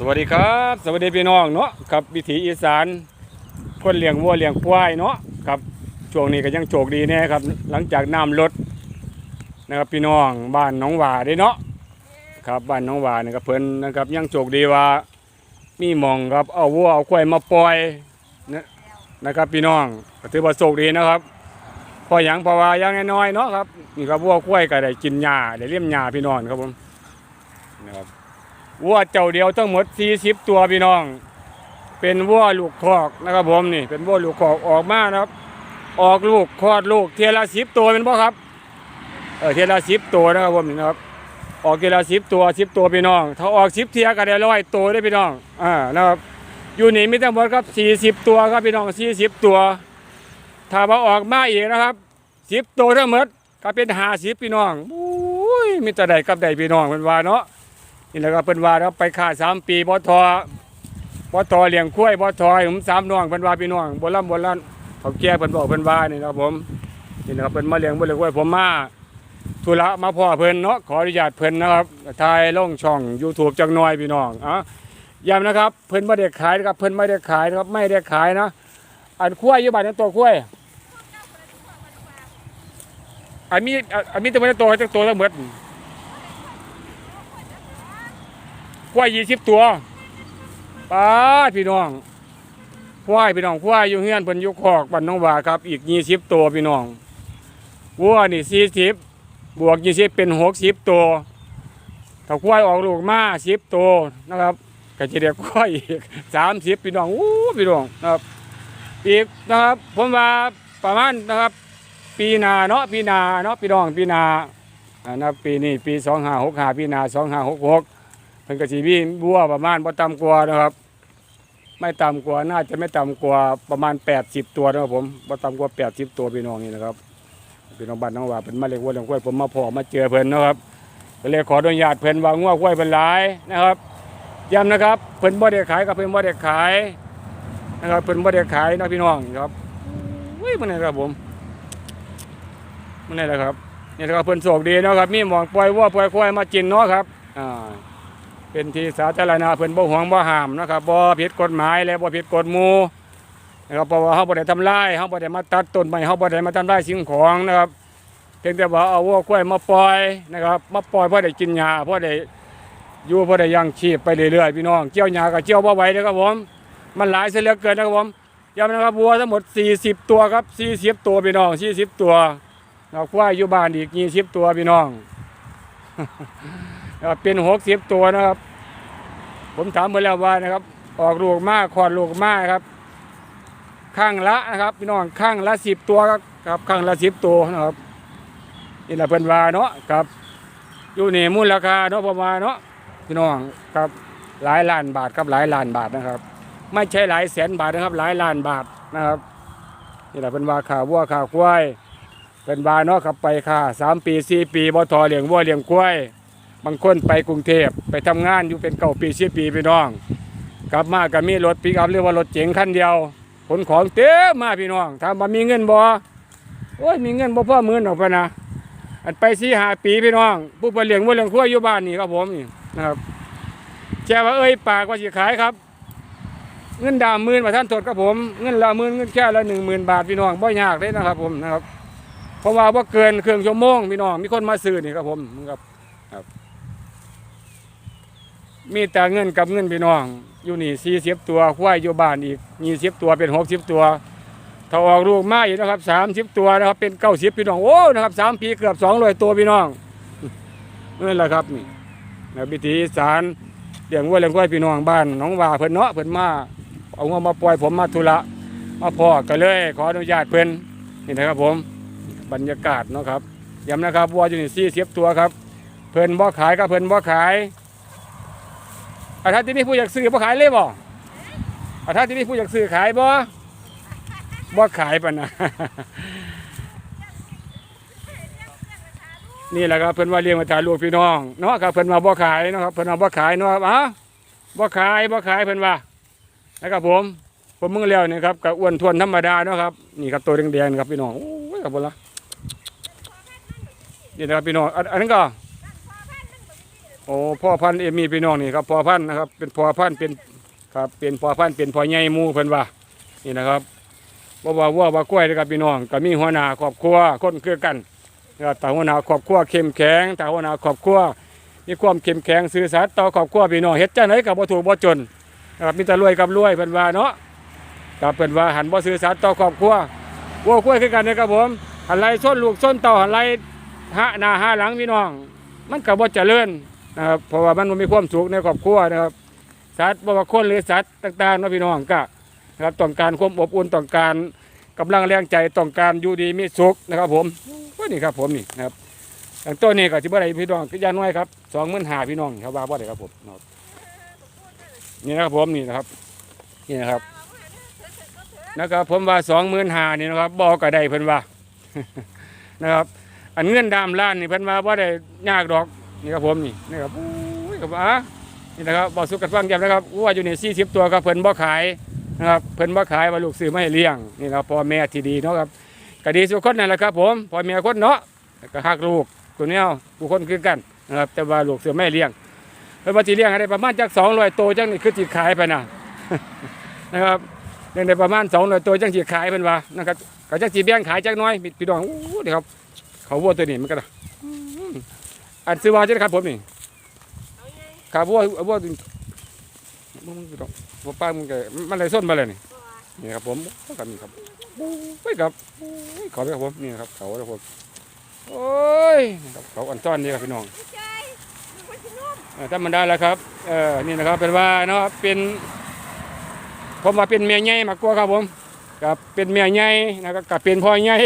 สวัสดีครับ สวัสดีพี่น้องเนาะครับวิถีอีสานคนเลี้ยงวัวเลี้ยงควายเนาะครับช่วงนี้ก็ยังโชคดีแน่ครับ หลังจากน้ำลดนะครับพี่น้องบ้านหน้องหวาได้เนาะครับบ้านหน้องหวานี่ครับเพิ่นนะครับยังโชคดีว่า มีมองครับเอาวัวเอาควายมาปล่อยนะนะครับพี่น้องก็ถือว่าโชคดีนะครับพออย่างเพราะว่าย่างน้อยๆเนาะครับนี่ครับวัวควายก็ได้กินหญ้าได้เลี้ยงหญ้าพี่น้องครับผมนะครับ วัวเจ้าเดียวทั้งหมด 40 ตัวพี่น้อง เป็นวัวลูกคอกนะครับผมนี่ เป็นวัวลูกคอกออกมานะครับ ออกลูกคลอดลูกเทละสิบตัวเป็นพ่อครับเออเทละสิบตัวนะครับผมนี่นะครับ ออกเทละสิบตัวสิบตัวพี่น้อง ถ้าออกสิบเทียก็ได้ร้อยตัวได้พี่น้องอ่านะครับอยู่นี่มีทั้งหมดครับสี่สิบตัวครับพี่น้องสี่สิบตัว ถ้ามาออกมาอีกนะครับสิบตัวทั้งหมดก็เป็นห้าสิบพี่น้องอุ้ยมีแต่ใดกับใดพี่น้องเป็นว่าเนาะ นี่แหละครับเพิ่นว่าเราไปค่าสามปีบ่ทอบ่ทอเลี้ยงกล้วยบ่ทอผมสามน้องเพิ่นว่าพี่น้องบ่ล่ำบ่ลั่นเขาแก่เพิ่นบอกเพิ่นว่านี่นะครับผมนี่นะครับเพิ่นมาเลี้ยงบ่เลี้ยงกล้วยผมมาธุระมาพ่อเพิ่นเนาะขออนุญาตเพิ่นนะครับถ่ายลงช่อง YouTube จักหน่อยพี่น้องอะย้ำนะครับเพิ่นบ่ได้ขายนะครับเพิ่นไม่ได้ขายนะครับไม่ได้ขายนะอันกล้วยอยู่บ้านนั้นตัวกล้วยอันมีอันมีแตัวมันตัวจักตัวละหมด ควายยี่สิบตัวป้าพี่น้องควายพี่น้องควายอยู่เฮือนเพิ่นยู่คอกบ้านน้องว่าครับ อีกยี่สิบตัวพี่น้องวัวนี่สี่สิบบวกยี่สิบเป็นหกสิบตัวถ้าควายออกลูกมาสิบตัวนะครับก็จะเรียกควายอีกสามสิบพี่น้องอู้พี่น้องนะครับ อีกนะครับผมว่าประมาณนะครับ ปีนาเนาะปีนาเนาะพี่น้องปีนาอ่านะครับปีนี้ปีสองห้าหกห้าปีนาสองห้าหกหก เพิ่นก็สิมีบัวประมาณบ่ต่ำกว่านะครับ ไม่ต่ำกว่าน่าจะไม่ต่ำกว่าประมาณ 80 ตัวนะครับผมบ่ต่ำกว่า 80 ตัวพี่น้องนี่นะครับพี่น้องบ้านน้องว่าเพิ่นมาเลี้ยงวัวเลี้ยงควายผมมาพอมาเจอเพิ่นนะครับก็เลยขออนุญาตเพิ่นว่างัวควายเพิ่นหลายนะครับย้ำนะครับเพิ่นบ่ได้ขายกับเพิ่นบ่ได้ขายนะครับเพิ่นบ่ได้ขายนะพี่น้องครับอุ้ยมันนี่ครับผมมันนี่แหละครับนี่แหละครับเพิ่นโชคดีเนาะครับมีหมองปล่อยวัวปล่อยควายมากินเนาะครับอ่า เป็นที่สาธารณะเพิ่อนบ่ห่วงบ่ห้ามนะครับบ่ผิดกฎหมายและบ่ผิดกฎหมู่นะครับเพราะว่าเฮาบ่ได้ทำลายเฮาบ่ได้มาตัดต้นไม้เฮาบ่ได้มาทำลายสิ่งของนะครับเพียงแต่ว่าเอาวัวควายมาปล่อยนะครับมาปล่อยเพื่อได้กินหญ้าเพื่อได้อยู่เพื่อได้ยังชีพไปเรื่อยๆพี่น้องเกี่ยวหญ้าก็เกี่ยวบ่ไหวนะครับผมมันหลายเสียเหลือเกินนะครับผมย้ำนะครับวัวทั้งหมด 40 ตัวครับ 40 ตัวพี่น้อง 40 ตัวแล้วควายอยู่บ้านอีก20ตัวพี่น้อง นะครับเป็น60ตัวนะครับ ผมถามไปแล้วว่านะครับ ออกลูกมากคลอดลูกมากครับ ข้างละนะครับพี่น้องข้างละสิบตัวครับข้างละสิบตัวนะครับนี่แหละเพิ่นว่าเนาะครับ อยู่นี่มูลราคาเนาะประมาณเนาะพี่น้องครับหลายล้านบาทครับหลายล้านบาทนะครับ ไม่ใช่หลายแสนบาทนะครับ หลายล้านบาทนะครับนี่แหละเป็นว่าขาวัวขาควายเป็นว่าเนาะครับไปค่าสามปีสี่ปีบ่ทอเลี้ยงวัวเลี้ยงควาย บางคนไปกรุงเทพไปทำงานอยู่เป็นเก่าปีเสิบปีพี่น้อง กลับมาก็มีรถปิกอัพหรือว่ารถเจ๋งคันเดียวขนของเต็มมาพี่น้องถามว่ามีเงินบ่โอ้ยมีเงินบ่พ่อมื่นออกไปนะอันไปสี่หาปีพี่น้อง ผู้ไปเลี้ยงวัวเลี้ยงควายอยู่บ้านนี่ครับผมนี่นะครับแจ้ว่าเอ้ยปากว่าสิขายครับ เงินดามมื่นมาท่านตดครับผม เงินละมื่นเงินแค่ละหนึ่งหมื่นบาทพี่น้องบ่ยากเลยนะครับผมนะครับเพราะว่าบ่เกินเครื่องชั่วโมงพี่น้องมีคนมาซื้อนี่ครับผมครับ มีแต่เงินกับเงินพี่น้อง อยู่นี่สี่สิบตัวควายอยู่บ้านอีกยี่สิบตัวเป็นหกสิบตัวถ้าออกลูกมาอีกนะครับสามสิบตัวนะครับเป็นเก้าสิบพี่น้องโอ้นะครับสามปีเกือบสองร้อยตัวพี่น้องนั่นแหละครับนี่นะพิธีสารเลี้ยงวัวเลี้ยงควายพี่น้องบ้านน้องว่าเพิ่นเนาะเพิ่นมาเอาเงินมาปล่อยผมมาธุระมาพอก็เลยขออนุญาตเพิ่นนี่นะครับผมบรรยากาศเนาะครับย้ำนะครับวัวอยู่นี่สี่สิบตัวครับ เพิ่นบ่ขายก็เพิ่นบ่ขาย อาถ้าที่นี่ผู้อยากซื้อบ่ขายเลยบ่อาถ้าที่นี่ผู้อยากซื้อขายบ่บ่ขายปะนะนี่แหละครับเพิ่นว่าเลี้ยงมาถ่ายลูกพี่น้องเนาะครับเพิ่นว่าบ่ขายเนาะครับเพิ่นว่าบ่ขายเนาะครับอะบ่ขายบ่ขายเพิ่นว่านะครับผมผมมึงแล้วนี่ครับกับอ้วนทวนธรรมดาเนาะครับนี่ครับตัวแดงๆครับพี่น้องโอ้ยครับผมละนี่นะครับพี่น้องอันอันนั้นก็ โอ้พ่อพันธุ์เอมีพี่น้องนี่ครับพ่อพันธุ์นะครับเป็นพ่อพันธุ์เป็นครับเป็นพ่อพันธุ์เป็นพ่อใหญ่หมูเพิ่นว่านี่นะครับบ่ว่าวัวว่ากล้วยนะครับพี่น้องก็มีหัวหน้าครอบครัวคนคือกันนะครับแต่หัวหน้าครอบครัวเข้มแข็งแต่หัวหน้าครอบครัวมีความเข้มแข็งซื่อสัตย์ต่อครอบครัวพี่น้องเฮ็ดจังไดก็บ่ถูกบ่จนนะครับมีแต่รวยกับรวยเพิ่นว่าเนาะครับเพิ่นว่าหันบ่ซื่อสัตย์ต่อครอบครัววัวกล้วยคือกันนะครับผมหันไล่ส้นลูกส้นเต่าหันไล่หะหน้าหาหลังพี่น้อง มันก็บ่เจริญ นะครับเพราะว่ามันมีความสุขในครอบครัวนะครับ สัตว์บ่ว่าคนหรือสัตว์ต่างๆนะพี่น้องก็นะครับต้องการความอบอุ่นต้องการกำลังแรงใจต้องการอยู่ดีมีสุขนะครับผมว่านี่ครับผมนี่นะครับอย่างตัวนี้ก็สิบ่ได้พี่น้องคือยาน้อยครับ25,000พี่น้องครับว่าบ่ได้ครับผมนี่นะครับผมนี่นะครับนี่นะครับนะครับผมว่า25,000นี่นะครับบ่ก็ได้เพิ่นว่านะครับ อันเงินดามล้านนี่เพิ่นว่าบ่ได้ยากดอก นี่ครับผมนี่นี่ครับอุ้ยครับอะนี่นะครับบอกสุกันฟังย้ำนะครับวัวอยู่ในี่40ตัวครับเพิ่นบ่ขายนะครับเพิ่นบ่ขายว่าลูกซื้อไมาให้เลี้ยงนี่นะครับพ่อแม่ที่ดีเนาะครับก็ดีสุกคนนั่นแหละครับ ผมพ่อแม่คนเนาะก็ฮักลูกตัวเนี้ยผู้คนคือกันนะครับแต่ว่าลูกซื้อไม่เลี้ยงเพิ่นว่าสิเลี้ยงให้ได้ประมาณจัก200ตัวจังนี่คือสิขายไปนะนะครับเลี้ยงได้ประมาณ200ตัวจังสิขายเพิ่นว่านะครับก็จังสิแบ่งขายจักน้อยพี่น้องอู้นี่ครับเขาวัวตัวนี้มันก็ อืมอันซื้อว่าจังครับผมนี่ขาบัวบัวมึงมึงดอกบัวป้ามึงแกมันอะไรส้นมาเลยนี่นี่ครับผมก็มีครับไปครับขอไปครับผมนี่ครับเขาครับผมโอ้ยครับเขาอ่อนต้อนนี่ครับพี่น้องเออธรรมดาแล้วครับเออนี่นะครับเป็นว่าเนาะเป็นผมว่าเป็นเมียใหญ่มากกว่าครับผมกับเป็นเมียใหญ่นะครับกับเป็นพ่อใหญ่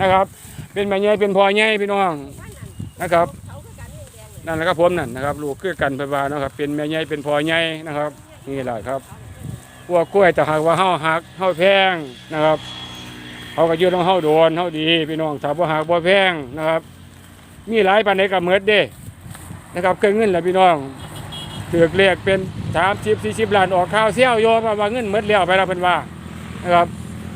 นะครับ เป็นเมียใหญ่เป็นพ่อใหญ่พี่น้อง นะครับนั่นแหละครับผมนั่นนะครับลูกคือกันไปว่านะครับ เป็นแม่ใหญ่เป็นพ่อใหญ่นะครับนี่แหละครับพวกกล้วยแต่หากว่าเฮาหักเฮาแพงนะครับเขาก็ยืดนของเฮาโดนเฮาดีพี่น้องถ้าบ่หักบ่แพงนะครับ มีหลายปานใดก็เมือดเด้นะครับเครื่องเงินแหละพี่น้องถือกเรียกเป็น30 40ล้านออกข่าวเซี่ยวโยมว่าเงินหมดแล้วไปแล้วเพิ่นว่านะครับ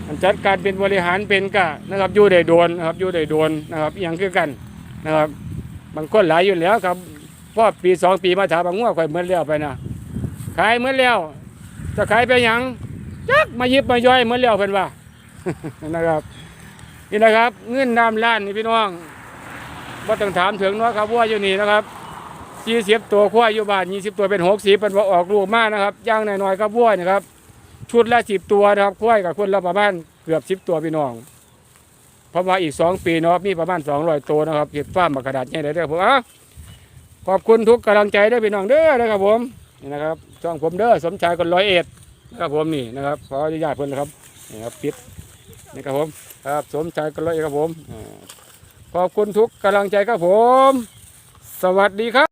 อันจัดการเป็นบริหารเป็นกะนะครับอยู่ได้โดนนะครับอยู่ได้โดนนะครับอหยังคือกันนะครับ บางคนหลายอยู่แล้วครับพอปีสองปีมาถามบางงัวข่อยเมือแล้วไปนะขายเมือแล้ว จะขายไปยังจักมายิบมาย่อยเมือแล้วเพิ่นว่านะครับนี่นะครับ เงินน้ำล้านนี่พี่น้องว่าต้องถามถึงเนาะครับว่าอยู่นี่นะครับยี่สิบตัวควายอยู่บานยี่สิบตัวเป็นหกสิบเป็นว่าออกลูกมากนะครับย่างหน่อยๆก็วัวนะครับ ชุดละสิบตัวนะครับควายกับคนละประมาณเกือบสิบตัวพี่น้อง เพราะว่าอีกสองปีเนาะมีประมาณสองร้อยตัวนะครับเห็ดฟ้าร์มกระดาษใหญ่เลยเด้อผมอะขอบคุณทุกกำลังใจเด้อพี่น้องเด้อนะครับผมนี่นะครับช่องผมเด้อสมชายคนร้อยเอ็ดนะครับผมนี่นะครับขออนุญาตเพิ่อนนะครับนี่ครับปิดนี่ครับผมครับสมชายคนร้อยเอ็ดครับผมอ่าขอบคุณทุกกำลังใจครับผม สวัสดีครับ